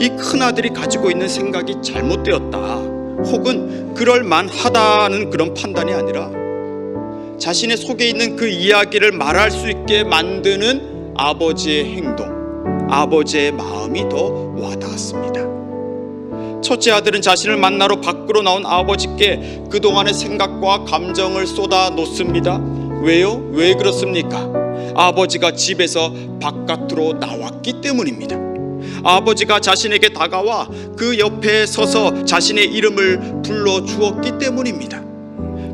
이 큰아들이 가지고 있는 생각이 잘못되었다. 혹은 그럴 만하다는 그런 판단이 아니라 자신의 속에 있는 그 이야기를 말할 수 있게 만드는 아버지의 행동, 아버지의 마음이 더 와닿았습니다. 첫째 아들은 자신을 만나러 밖으로 나온 아버지께 그동안의 생각과 감정을 쏟아 놓습니다. 왜요? 왜 그렇습니까? 아버지가 집에서 바깥으로 나왔기 때문입니다. 아버지가 자신에게 다가와 그 옆에 서서 자신의 이름을 불러 주었기 때문입니다.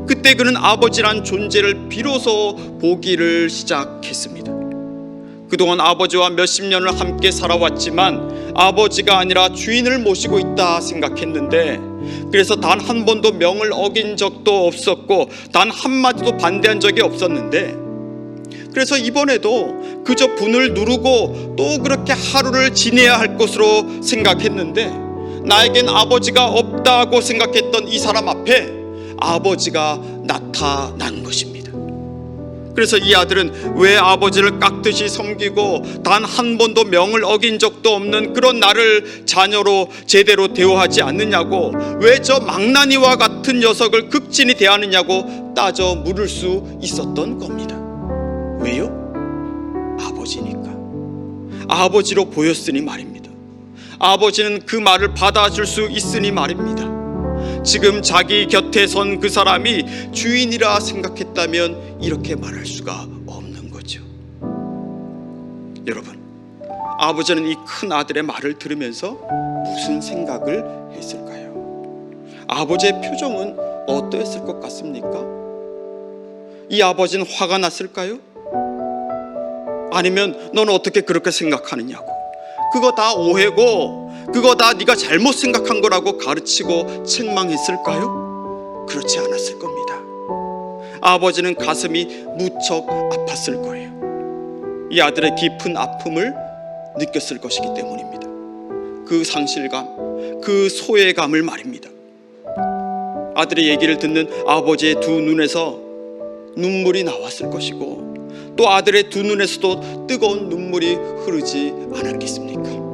그때 그는 아버지란 존재를 비로소 보기를 시작했습니다. 그동안 아버지와 몇십 년을 함께 살아왔지만 아버지가 아니라 주인을 모시고 있다 생각했는데 그래서 단 한 번도 명을 어긴 적도 없었고 단 한마디도 반대한 적이 없었는데 그래서 이번에도 그저 분을 누르고 또 그렇게 하루를 지내야 할 것으로 생각했는데 나에겐 아버지가 없다고 생각했던 이 사람 앞에 아버지가 나타난 것입니다. 그래서 이 아들은 왜 아버지를 깍듯이 섬기고 단 한 번도 명을 어긴 적도 없는 그런 나를 자녀로 제대로 대우하지 않느냐고 왜 저 망나니와 같은 녀석을 극진히 대하느냐고 따져 물을 수 있었던 겁니다. 왜요? 아버지니까. 아버지로 보였으니 말입니다. 아버지는 그 말을 받아줄 수 있으니 말입니다. 지금 자기 곁에 선 그 사람이 주인이라 생각했다면 이렇게 말할 수가 없는 거죠. 여러분, 아버지는 이 큰 아들의 말을 들으면서 무슨 생각을 했을까요? 아버지의 표정은 어떠했을 것 같습니까? 이 아버지는 화가 났을까요? 아니면 너는 어떻게 그렇게 생각하느냐고. 그거 다 오해고 그거 다 네가 잘못 생각한 거라고 가르치고 책망했을까요? 그렇지 않았을 겁니다. 아버지는 가슴이 무척 아팠을 거예요. 이 아들의 깊은 아픔을 느꼈을 것이기 때문입니다. 그 상실감, 그 소외감을 말입니다. 아들의 얘기를 듣는 아버지의 두 눈에서 눈물이 나왔을 것이고 또 아들의 두 눈에서도 뜨거운 눈물이 흐르지 않았겠습니까?